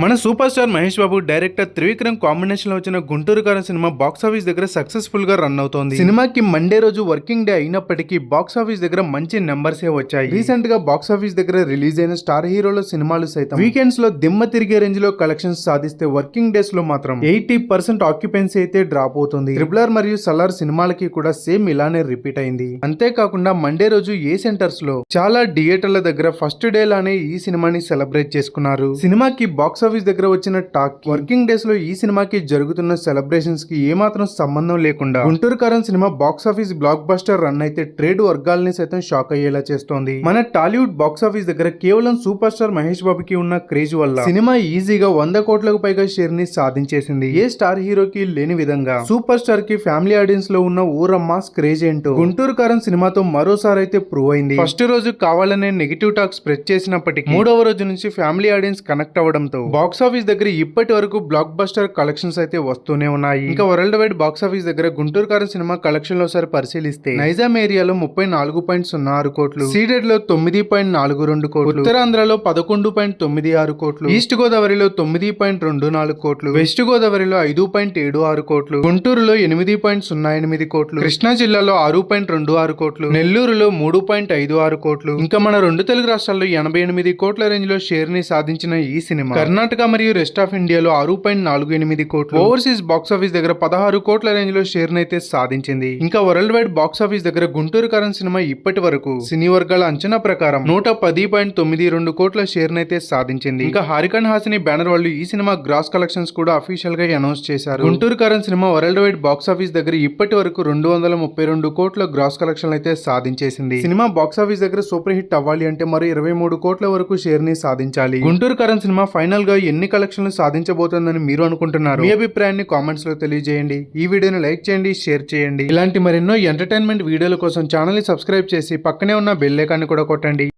మన super star Mahesh Babu director Trivikram కాంబినేషన్లో వచ్చిన Guntur Kaaram cinema box office దగ్గర సక్సెస్ఫుల్గా రన్ అవుతోంది. సినిమాకి మండే రోజు వర్కింగ్ డే అయినప్పటికీ బాక్స్ ఆఫీస్ దగ్గర మంచి నెంబర్స్ ఏ వచ్చాయి. రీసెంట్గా బాక్స్ ఆఫీస్ దగ్గర రిలీజ్ అయిన స్టార్ హీరోల సినిమాలు సైతం. వీకెండ్స్లో దిమ్మ తిరిగే రేంజ్లో కలెక్షన్స్ సాధిస్తే వర్కింగ్ డేస్లో మాత్రం ఎయిటీ పర్సెంట్ ఆక్యుపెన్సీ అయితే డ్రాప్ అవుతుంది. ట్రిపులర్ మరియు సలార్ సినిమాలకి కూడా సేమ్ ఇలానే రిపీట్ అయింది. అంతేకాకుండా మండే రోజు ఏ సెంటర్స్లో చాలా థియేటర్ల దగ్గర ఫస్ట్ డే లానే ఈ సినిమాని సెలబ్రేట్ చేసుకున్నారు. సినిమాకి బాక్స్ ఆఫీస్ దగ్గర వచ్చిన టాక్. వర్కింగ్ డేస్లో ఈ సినిమాకి జరుగుతున్న సెలబ్రేషన్స్కి ఏమాత్రం సంబంధం లేకుండా గుంటూరు కరణ్ సినిమా box office blockbuster run అయితే ట్రేడ్ వర్గాల్ని సైతం షాక్ అయ్యేలా చేస్తోంది. మన టాలీవుడ్ బాక్స్ ఆఫీస్ దగ్గర కేవలం సూపర్ స్టార్ మహేష్ బాబుకి ఉన్న క్రేజ్ వల్ల సినిమా ఈజీగా వంద కోట్లకు పైగా షేర్ని సాధించేసింది. ఏ స్టార్ హీరోకి లేని విధంగా సూపర్ స్టార్కి ఫ్యామిలీ ఆడియన్స్లో ఉన్న ఊరమ్మాస్ క్రేజ్ ఏంటో గుంటూరు కారం సినిమాతో మరోసారి అయితే ప్రూవ్ అయింది. ఫస్ట్ రోజు కావాలనే నెగిటివ్ టాక్ స్ప్రెడ్ చేసినప్పటికీ మూడవ రోజు నుంచి ఫ్యామిలీ ఆడియన్స్ కనెక్ట్ అవ్వడంతో బాక్స్ ఆఫీస్ దగ్గర ఇప్పటి వరకు బ్లాక్ బస్టర్ కలెక్షన్స్ అయితే వస్తూనే ఉన్నాయి. ఇంకా వరల్డ్ వైడ్ బాక్స్ ఆఫీస్ దగ్గర గుంటూరు కారం సినిమా కలెక్షన్లో ఒకసారి పరిశీలిస్తే నైజాం ఏరియాలో ముప్పై నాలుగు పాయింట్ సున్నా ఆరు కోట్లు సీడెడ్లో తొమ్మిది పాయింట్ నాలుగు రెండు కోట్లు ఉత్తరాంధ్రలో పదకొండు పాయింట్ తొమ్మిది ఆరు కోట్లు ఈస్ట్ గోదావరిలో తొమ్మిది పాయింట్ రెండు నాలుగు కోట్లు వెస్ట్ గోదావరిలో ఐదు పాయింట్ ఏడు ఆరు కోట్లు గుంటూరులో ఎనిమిది పాయింట్ సున్నా ఎనిమిది కోట్లు కృష్ణా జిల్లాలో ఆరు పాయింట్ రెండు ఆరు కోట్లు నెల్లూరులో మూడు పాయింట్ ఐదు ఆరు కోట్లు ఇంకా మన రెండు తెలుగు రాష్ట్రాల్లో ఎనభై ఎనిమిది కోట్ల రేంజ్లో షేర్ని సాధించిన ఈ సినిమా. కర్ణాటక మరియు రెస్ట్ ఆఫ్ ఇండియాలో ఆరు పాయింట్ నాలుగు ఎనిమిది కోట్లు. ఓవర్సీస్ బాక్స్ ఆఫీస్ దగ్గర పదహారు కోట్ల రేంజ్లో షేర్ అయితే సాధించింది. ఇంకా వరల్డ్ వైడ్ బాక్స్ ఆఫీస్ దగ్గర గుంటూరు కరణ్ సినిమా ఇప్పటి వరకు సినీ వర్గాల అంచనా ప్రకారం నూట పది పాయింట్ తొమ్మిది రెండు కోట్ల షేర్ అయితే సాధించింది. ఇంకా హారికన్ హాసిని బ్యానర్ వాళ్ళు ఈ సినిమా గ్రాస్ కలెక్షన్స్ కూడా అఫీషియల్గా అనౌన్స్ చేశారు. గుంటూరు కరణ్ సినిమా వరల్డ్ వైడ్ బాక్స్ ఆఫీస్ దగ్గర ఇప్పటి వరకు రెండు వందల ముప్పై రెండు కోట్ల గ్రాస్ కలెక్షన్ అయితే సాధించేసింది. సినిమా బాక్స్ ఆఫీస్ దగ్గర సూపర్ హిట్ అవ్వాలి అంటే మరో ఇరవై మూడు కోట్ల వరకు షేర్ని సాధించాలి. గుంటూరు కరణ్ సినిమా ఫైనల్గా ఎన్ని కలెక్షన్లు సాధించబోతోందని మీరు అనుకుంటున్నారు? మీ అభిప్రాయాన్ని కామెంట్స్లో తెలియజేయండి. ఈ వీడియోని లైక్ చేయండి షేర్ చేయండి. ఇలాంటి మరెన్నో ఎంటర్టైన్మెంట్ వీడియోల కోసం ఛానల్ని సబ్స్క్రైబ్ చేసి పక్కనే ఉన్న బెల్ ఐకాన్ని కూడా కొట్టండి.